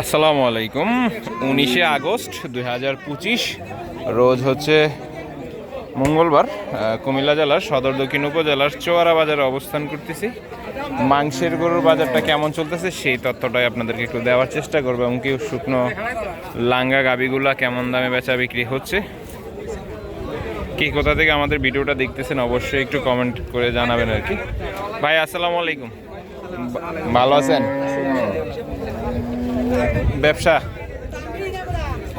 আসসালামু আলাইকুম। উনিশে আগস্ট দুই হাজার পঁচিশ, রোজ হচ্ছে মঙ্গলবার কুমিল্লা জেলার সদর দক্ষিণ উপজেলার চোয়ারা বাজারে অবস্থান করতেছি। মাংসের গরুর বাজারটা কেমন চলতেছে সেই তথ্যটাই আপনাদেরকে একটু দেওয়ার চেষ্টা করব এবং কি শুকনো লাঙ্গা গাবিগুলা কেমন দামে বেচা বিক্রি হচ্ছে। কি কোথা থেকে আমাদের ভিডিওটা দেখতেছেন অবশ্যই একটু কমেন্ট করে জানাবেন আর কি। ভাই, আসসালামু আলাইকুম। ভালো আছেন? ব্যবসা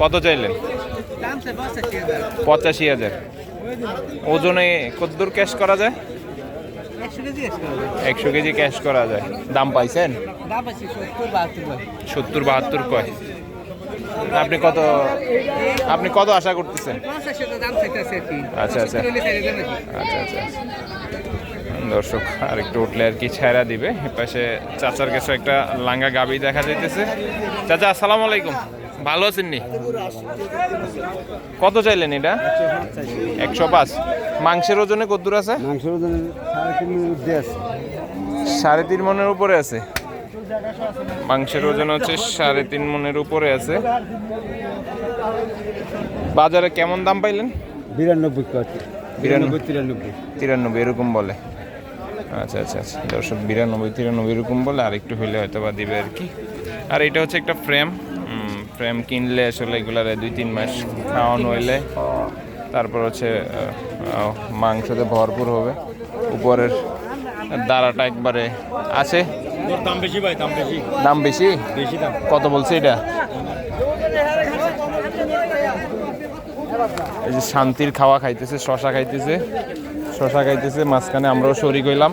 কত চাইলেন? পঁচাশি হাজার। ওজনে কতদূর ক্যাশ করা যায়? একশো কেজি ক্যাশ করা যায়। দাম পাইছেন? সত্তর বাহাত্তর কয়? আপনি কত আপনি কত আশা করতেছেন? আচ্ছা আচ্ছা। আচ্ছা আচ্ছা। দর্শক আর একটু উঠলে আর কি ছেড়া দিবে। এপাশে চাচার কাছে একটা লাঙ্গা গাবি দেখা যাইতেছে। চাচা আসসালামু আলাইকুম। ভালো আছেন নি? কত চাইলেন এটা? একশো পাঁচ। মাংসের ওজনে কদ্দূর মাংসের ওজন আছে। সাড়ে তিন মনের উপরে আছে। মাংসের ওজন হচ্ছে সাড়ে তিন মনের উপরে আছে। বাজারে কেমন দাম পাইলেন? বিরানব্বই বিরানব্বই তিরানব্বই। তিরানব্বই এরকম বলে। আচ্ছা আচ্ছা আচ্ছা। দর্শক বিরানব্বই তিরানব্বই এরকম বলে আর একটু হইলে হয়তো বা দিবে আর কি। আর এটা হচ্ছে একটা ফ্রেম ফ্রেম কিনলে আসলে এগুলার দুই তিন মাস খাওয়ানো হইলে তারপর হচ্ছে মাংসতে ভরপুর হবে। উপরের দাঁড়াটা একবারে আছে। দাম বেশি ভাই দাম বেশি। দাম বেশি? বেশি দাম। কত বলছে এটা? এই যে শান্তির খাওয়া খাইতেছে, শশা খাইতেছে। শশা খাইতেছে, মাঝখানে আমরাও শরিক হইলাম।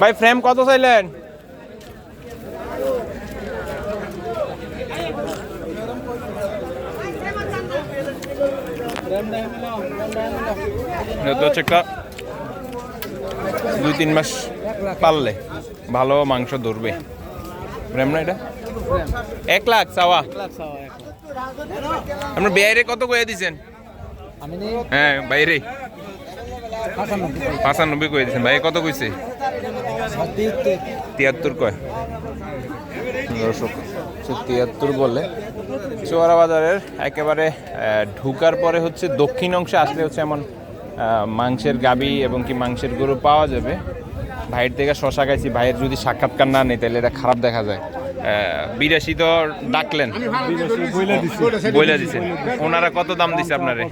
ভাই ফ্রেম কত চাইলেন? হচ্ছে একটা দুই তিন মাস পারলে ভালো মাংস ধরবে। প্রেম না এটা? এক লাখ চাওয়া। আপনার বাইরে কত কয়ে আমি হ্যাঁ বাইরে। পাঁচানব্বই কয়ে দিছেন। ভাই কত কইছে? তিয়াত্তর কয়। দর্শক তিয়াত্তর বলে চোয়ারা বাজারের একেবারে ঢুকার পরে হচ্ছে দক্ষিণ অংশে আসলে হচ্ছে এমন মাংসের গাবি এবং কি মাংসের গরু পাওয়া যাবে। ভাইয়ের থেকে শশা খাইছি। ভাইয়ের যদি সাক্ষাৎকার না নেই তাহলে এটা খারাপ দেখা যায়। বিরাশি তো ডাকলেন। বইলা দিছে। ওনারা কত দাম দিছে আপনারে?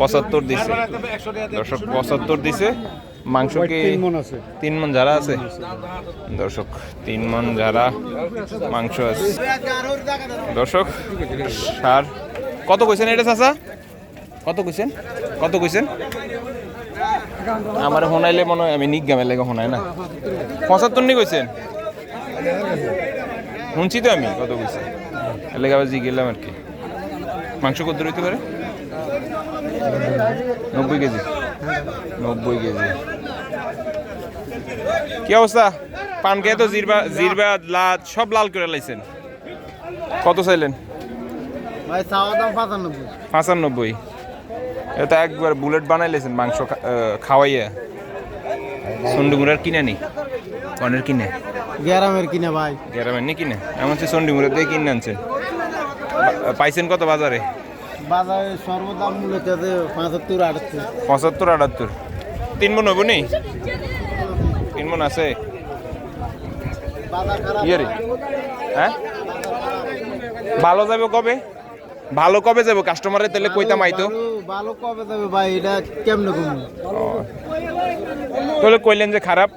পঁচাত্তর দিছে। দর্শক পঁচাত্তর দিছে। মাংস কি তিন মন যারা আছে? দর্শক তিন মন যারা মাংস আছে। দর্শক সার। কত কইছেন এটা চাচা? কত কইছেন? কত কইছেন? আমার শোনাইলে মনে হয় আমি নিক গামে লেগে শোনাই না। পঁচাত্তর নি কইছেন? শুনছি তো আমি কত কইছে। এলাকা আবার জি গেলাম আর কি। মাংস কত হইতে পারে? নব্বই কেজি। নব্বই কেজি। কি অবস্থা? পান খেয়ে তো জিরবা জিরবা লাদ সব লাল করে লাইছেন। কত চাইলেন? ভাই চাওয়া দাম পঁচানব্বই। পঁচানব্বই। এটা একবার বুলেট বানাই লাইছেন মাংস খাওয়াইয়া। সন্ডুমুড়ার কিনে নি। কনের কিনে? গ্যারামের কিনে ভাই? গ্রামের নি কিনে? এমন হচ্ছে সন্ডুমুড়ার দিয়ে কিনে আনছে। পাইছেন কত বাজারে? বাজারে সর্বদাম মূল্য আছে পঁচাত্তর আটাত্তর। পঁচাত্তর আটাত্তর। তিন মন হব নি? তিন মন আছে। বাজার খারাপ ইয়ে রে হ্যাঁ? ভালো যাবে কবে? ভালো কবে যাব কাস্টমারের তেলে কইতাম আইতো ভালো- ভালো কবে যাবে ভাই? এটা কেমনে কমবে তাহলে কইলেন যে খারাপ।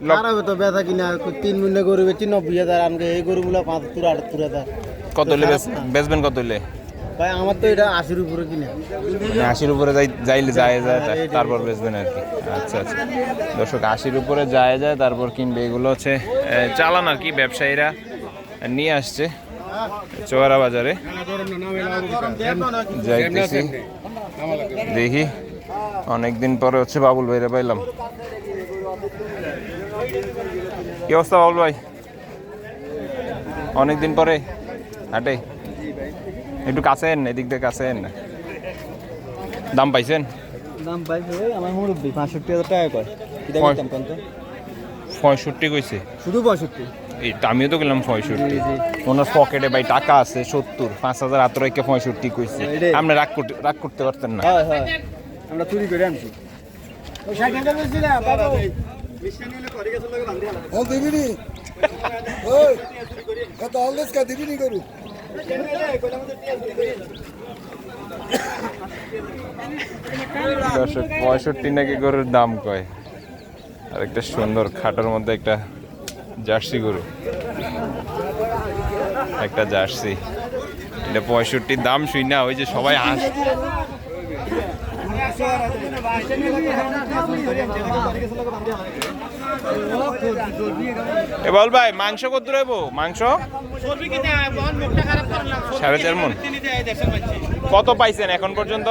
লক- তো ব্যথা কিনা তিন মিনিটে গরু বেচি নব্বই হাজার আনকে এই গরুগুলো পঁচাত্তর আটাত্তর হাজার কত হলে বেচবেন কত হলে ভাই আমার তো এটা আশির উপরে কিনা। মানে আশির উপরে যাই যাইলে যায় যায় তারপর বেচবেন আর কি। আচ্ছা আচ্ছা। দর্শক আশির উপরে যায় যায় তারপর কিনবে। এগুলো হচ্ছে চালান আর কি ব্যবসায়ীরা নিয়ে আসছে চোয়ারা বাজারে। যাইতেছি। দেখি অনেকদিন পরে হচ্ছে বাবুল ভাইরে পাইলাম। কি অবস্থা বাবুল ভাই? অনেকদিন পরে হাটে। একটু কাছে এন এদিক দিয়ে কাছে এন। দাম পাইছেন? দাম পাইছে আমার মুরব্বী পাঁচষট্টি হাজার টাকা কয়। কিটা পঁয়- নিতাম কোন তো? পঁয়ষট্টি কইছে? শুধু পঁয়ষট্টি। এই আমিও তো গেলাম পঁয়ষট্টি। ওনার পকেটে ভাই টাকা আছে সত্তর পাঁচ হাজার পঁয়ষট্টি কইছে। আপনি রাগ করতে রাগ করতে পারতেন না। আমরা চুরি করে আনছি। পঁয়ষট্টি নাকি গরুর দাম কয়? আর একটা সুন্দর খাটার মধ্যে একটা জার্সি গরু। একটা জার্সি। এটা পঁয়ষট্টির দাম শুই না, ওই যে সবাই হাস বল ভাই মাংস কত রইব মাংস? সাড়ে চার মন। কত পাইছেন এখন পর্যন্ত?